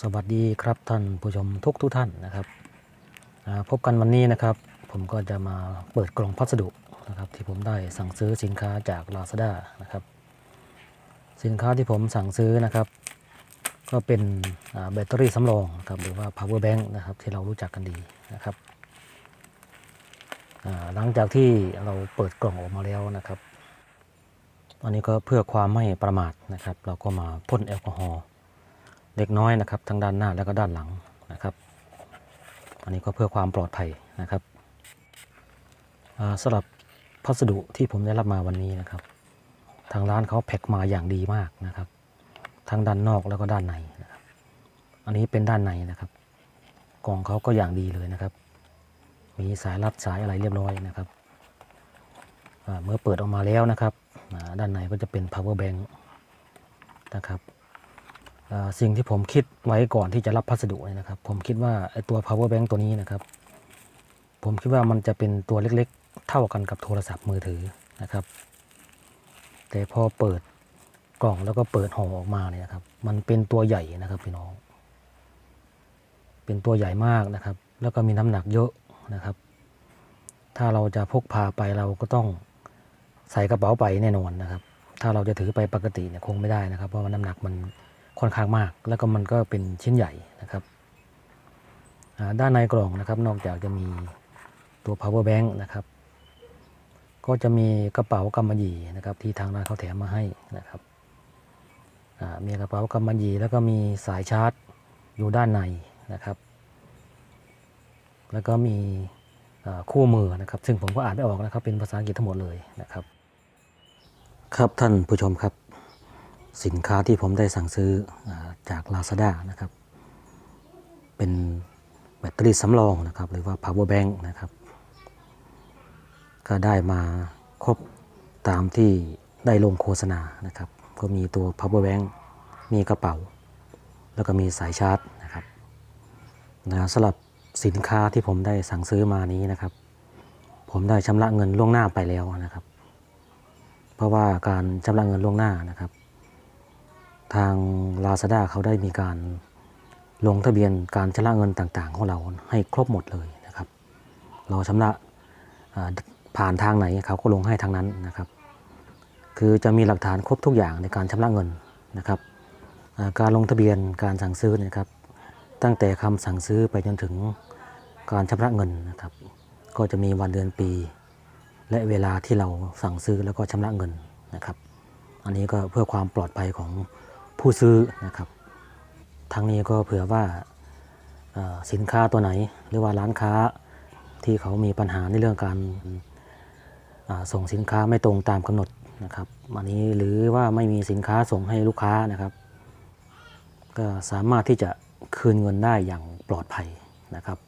สวัสดีครับท่านผู้ชมทุกทุกท่านนะครับพบกันวันนี้นะครับ ผมก็จะมาเปิดกล่องพัสดุนะครับ ที่ผมได้สั่งซื้อสินค้าจาก Lazada นะครับ สินค้าที่ผมสั่งซื้อนะครับ ก็เป็นแบตเตอรี่สำรองครับหรือว่า power bank นะครับที่เรารู้จักกันดีนะครับหลังจากที่เราเปิดกล่องออกมาแล้วนะครับอันนี้ก็เพื่อความไม่ประมาทนะครับ เราก็มาพ่นแอลกอฮอล์ เล็กน้อยนะครับ ทั้งด้านหน้าแล้วก็ด้านหลังนะครับ อันนี้ก็เพื่อความปลอดภัยนะครับอ่าสำหรับพัสดุที่ผมได้รับมาวันนี้นะครับ ทางร้านเขาแพ็คมาอย่างดีมากนะครับ ทั้งด้านนอกแล้วก็ด้านในนะครับอันนี้เป็นด้านในนะครับ กล่องเขาก็อย่างดีเลยนะครับ มีสายรัดสายอะไรเรียบร้อยนะครับเมื่อเปิดออกมาแล้วนะครับด้านในก็จะเป็น power bank นะครับ สิ่งที่ผมคิดไว้ก่อนที่จะรับพัสดุเนี่ยนะครับ ผมคิดว่าไอ้ตัว power bank ตัวนี้นะครับ ผมคิดว่ามันจะเป็นตัวเล็กๆ เท่ากันกับโทรศัพท์มือถือนะครับ แต่พอเปิดกล่องแล้วก็เปิดห่อออกมาเนี่ยนะครับ มันเป็นตัวใหญ่นะครับพี่น้อง เป็นตัวใหญ่มากนะครับ แล้วก็มีน้ำหนักเยอะนะครับ ถ้าเราจะพกพาไปเราก็ต้องใส่กระเป๋าไปแน่นอนนะครับ ถ้าเราจะถือไปปกติเนี่ยคงไม่ได้นะครับ เพราะว่าน้ำหนักมัน ค่อนข้างมาก แล้วก็มันก็เป็นชิ้นใหญ่นะครับด้านในกล่องนะครับนอกจากจะมีตัว power bank นะครับก็จะมีกระเป๋ากำมะหยี่นะครับที่ทางร้านเขาแถมมาให้นะครับมีกระเป๋ากำมะหยี่แล้วก็มีสายชาร์จอยู่ด้านในนะครับ แล้วก็มีคู่มือนะครับ ซึ่งผมก็อ่านไม่ออกนะครับเป็นภาษาอังกฤษทั้งหมดเลยนะครับ ครับท่านผู้ชมครับ สินค้าที่ผมได้สั่งซื้ออจาก Lazada นะครับ เป็นแบตเตอรี่สำรองนะครับ หรือว่า power bank นะครับ ก็ได้มาครบตามที่ได้ลงโฆษณานะครับ ก็มีตัว power bank มีกระเป๋า แล้วก็มีสายชาร์จนะครับนะสำหรับสินค้าที่ผมได้สั่งซื้อมานี้นะครับ ผมได้ชำระเงินล่วงหน้าไปแล้วนะครับ เพราะว่าการชำระเงินล่วงหน้านะครับ ทาง Lazada เขาได้มีการลงทะเบียนการชำระเงินต่างๆ ของเราให้ครบหมดเลยนะครับ เราชำระผ่านทางไหนเขาก็ลงให้ทางนั้นนะครับ คือจะมีหลักฐานครบทุกอย่างในการชำระเงินนะครับ การลงทะเบียนการสั่งซื้อนยนะครับ ตั้งแต่คำสั่งซื้อไปจนถึงการชำระเงินนะครับ ก็จะมีวันเดือนปี และเวลาที่เราสั่งซื้อแล้วก็ชำระเงินนะครับ อันนี้ก็เพื่อความปลอดภัยของ ผู้ซื้อนะครับทั้งนี้ก็เผื่อว่าสินค้าตัวไหน หรือว่าร้านค้าที่เขามีปัญหาในเรื่องการส่งสินค้าไม่ตรงตามกำหนดนะครับอันนี้หรือว่าไม่มีสินค้าส่งให้ลูกค้านะครับ ก็สามารถที่จะคืนเงินได้อย่างปลอดภัยนะครับ